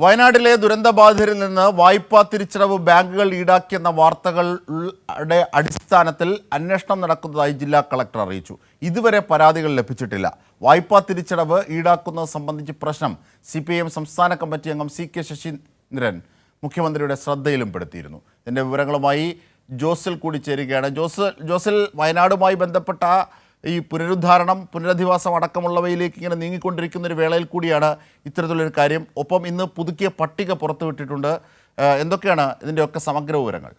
വയനാട്ടിലെ ദുരന്തബാധിതരിൽ നിന്ന് വായ്പാ തിരിച്ചടവ് ബാങ്കുകൾ ഈടാക്കിയെന്ന വാർത്തകളുടെ അടിസ്ഥാനത്തിൽ അന്വേഷണം നടക്കുന്നതായി ജില്ലാ കളക്ടർ അറിയിച്ചു. ഇതുവരെ പരാതികൾ ലഭിച്ചിട്ടില്ല. വായ്പാ തിരിച്ചടവ് ഈടാക്കുന്നത് സംബന്ധിച്ച് പ്രശ്നം സി സംസ്ഥാന കമ്മിറ്റി അംഗം സി കെ ശശീന്ദ്രൻ മുഖ്യമന്ത്രിയുടെ ശ്രദ്ധയിലും പെടുത്തിയിരുന്നു. ഇതിന്റെ വിവരങ്ങളുമായി ജോസിൽ കൂടി ചേരുകയാണ് ജോസ് ജോസിൽ വയനാടുമായി ബന്ധപ്പെട്ട ഈ പുനരുദ്ധാരണം പുനരധിവാസം അടക്കമുള്ളവയിലേക്ക് ഇങ്ങനെ നീങ്ങിക്കൊണ്ടിരിക്കുന്ന ഒരു വേളയിൽ കൂടിയാണ് ഇത്തരത്തിലൊരു കാര്യം. ഒപ്പം ഇന്ന് പുതുക്കിയ പട്ടിക പുറത്തുവിട്ടിട്ടുണ്ട്. എന്തൊക്കെയാണ് ഇതിന്റെയൊക്കെ സമഗ്ര വിവരങ്ങൾ?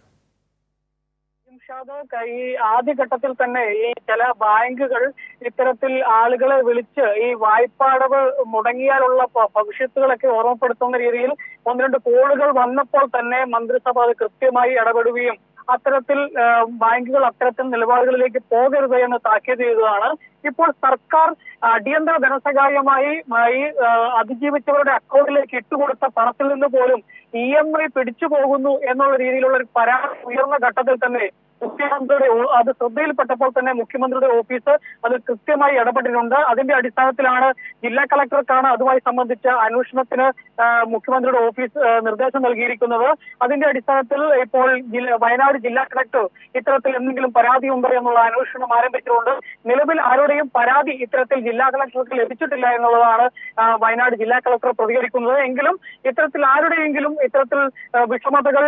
ഈ ആദ്യഘട്ടത്തിൽ തന്നെ ഈ ചില ബാങ്കുകൾ ഇത്തരത്തിൽ ആളുകളെ വിളിച്ച് ഈ വായ്പാടവ് മുടങ്ങിയാലുള്ള ഭവിഷ്യത്തുകളൊക്കെ ഓർമ്മപ്പെടുത്തുന്ന രീതിയിൽ ഒന്ന് രണ്ട് കോളുകൾ വന്നപ്പോൾ തന്നെ മന്ത്രിസഭ അത് കൃത്യമായി ഇടപെടുകയും അത്തരത്തിൽ ബാങ്കുകൾ അത്തരത്തിൽ നിലപാടുകളിലേക്ക് പോകരുത് എന്ന് താക്കീത് ചെയ്തതാണ്. ഇപ്പോൾ സർക്കാർ അടിയന്തര ധനസഹായമായി ഈ അതിജീവിച്ചവരുടെ അക്കൗണ്ടിലേക്ക് ഇട്ടുകൊടുത്ത പണത്തിൽ നിന്ന് പോലും ഇ എം ഐ പിടിച്ചു പോകുന്നു എന്നുള്ള രീതിയിലുള്ള ഒരു പരാതി ഉയർന്ന ഘട്ടത്തിൽ തന്നെ മുഖ്യമന്ത്രിയുടെ അത് ശ്രദ്ധയിൽപ്പെട്ടപ്പോൾ തന്നെ മുഖ്യമന്ത്രിയുടെ ഓഫീസ് അത് കൃത്യമായി ഇടപെട്ടിട്ടുണ്ട്. അതിന്റെ അടിസ്ഥാനത്തിലാണ് ജില്ലാ കളക്ടർക്കാണ് അതുമായി സംബന്ധിച്ച അന്വേഷണത്തിന് മുഖ്യമന്ത്രിയുടെ ഓഫീസ് നിർദ്ദേശം നൽകിയിരിക്കുന്നത്. അതിന്റെ അടിസ്ഥാനത്തിൽ ഇപ്പോൾ വയനാട് ജില്ലാ കളക്ടർ ഇത്തരത്തിൽ എന്തെങ്കിലും പരാതി ഉണ്ടോ എന്നുള്ള അന്വേഷണം ആരംഭിച്ചിട്ടുണ്ട്. നിലവിൽ ആരുടെയും പരാതി ഇത്തരത്തിൽ ജില്ലാ കളക്ടർക്ക് ലഭിച്ചിട്ടില്ല എന്നുള്ളതാണ് വയനാട് ജില്ലാ കളക്ടർ പ്രതികരിക്കുന്നത്. എങ്കിലും ഇത്തരത്തിൽ ആരുടെയെങ്കിലും ഇത്തരത്തിൽ വിഷമതകൾ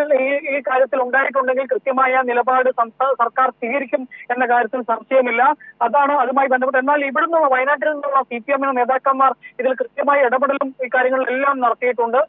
ഈ കാര്യത്തിൽ ഉണ്ടായിട്ടുണ്ടെങ്കിൽ കൃത്യമായ നിലപാട് സംസ്ഥാന സർക്കാർ സ്വീകരിക്കും എന്ന കാര്യത്തിൽ സംശയമില്ല. അതാണ് അതുമായി ബന്ധപ്പെട്ട് എന്നാൽ ഇവിടുന്ന് വയനാട്ടിൽ നിന്നുള്ള സി പി എമ്മിന് നേതാക്കന്മാർ ഇതിൽ കൃത്യമായ ഇടപെടലും ഈ കാര്യങ്ങളിലെല്ലാം നടത്തിയിട്ടുണ്ട്.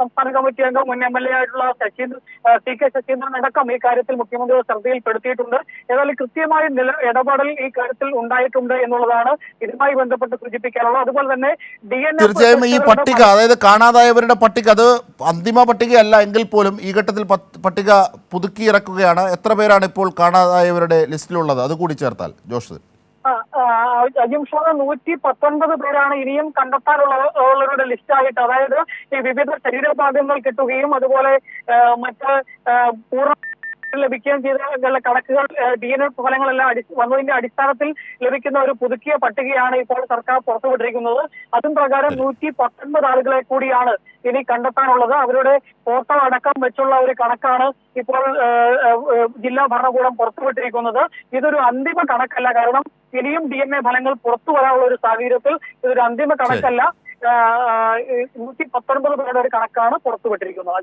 സംസ്ഥാന കമ്മിറ്റി അംഗം മുൻ എം എൽ എ ആയിട്ടുള്ള ശശീന്ദ്രൻ സി കെ ശശീന്ദ്രൻ അടക്കം ഈ കാര്യത്തിൽ മുഖ്യമന്ത്രിയെ ശ്രദ്ധയിൽപ്പെടുത്തിയിട്ടുണ്ട് ഏതായാലും കൃത്യമായ നില ഇടപെടൽ ഈ കാര്യത്തിൽ ഉണ്ടായിട്ടുണ്ട് എന്നുള്ളതാണ് ഇതുമായി ബന്ധപ്പെട്ട് സൂചിപ്പിക്കാനുള്ളത്. അതുപോലെ തന്നെ ഡി എൻ തീർച്ചയായും ഈ പട്ടിക അതായത് കാണാതായവരുടെ പട്ടിക അത് അന്തിമ പട്ടികയല്ല എങ്കിൽ പോലും ഈ ഘട്ടത്തിൽ പട്ടിക പുതുക്കി ഇറക്കുകയാണ് എത്ര പേരാണ് ഇപ്പോൾ കാണാതായവരുടെ ലിസ്റ്റിലുള്ളത്? അത് കൂടി ചേർത്താൽ. ജോസ് അജിംഷാദ് നൂറ്റി പത്തൊൻപത് പേരാണ് ഇനിയും കണ്ടെത്താനുള്ള ഉള്ളവരുടെ ലിസ്റ്റായിട്ട് അതായത് ഈ വിവിധ ശരീരഭാഗങ്ങൾ കിട്ടുകയും അതുപോലെ മറ്റ് പൂർണ ലഭിക്കുകയും ചെയ്ത കണക്കുകൾ ഡി എൻ എ ഫലങ്ങളെല്ലാം അടി വന്നതിന്റെ അടിസ്ഥാനത്തിൽ ലഭിക്കുന്ന ഒരു പുതുക്കിയ പട്ടികയാണ് ഇപ്പോൾ സർക്കാർ പുറത്തുവിട്ടിരിക്കുന്നത്. അതും പ്രകാരം നൂറ്റി പത്തൊൻപത് ആളുകളെ കൂടിയാണ് ഇനി കണ്ടെത്താനുള്ളത്. അവരുടെ ഫോട്ടോ അടക്കം വെച്ചുള്ള ഒരു കണക്കാണ് ഇപ്പോൾ ജില്ലാ ഭരണകൂടം പുറത്തുവിട്ടിരിക്കുന്നത്. ഇതൊരു അന്തിമ കണക്കല്ല. കാരണം ഇനിയും ഡി എൻ എ ഫലങ്ങൾ പുറത്തു വരാനുള്ള ഒരു സാഹചര്യത്തിൽ ഇതൊരു അന്തിമ കണക്കല്ല. നൂറ്റി പത്തൊൻപത് പേരുടെ ഒരു കണക്കാണ് പുറത്തുവിട്ടിരിക്കുന്നത്.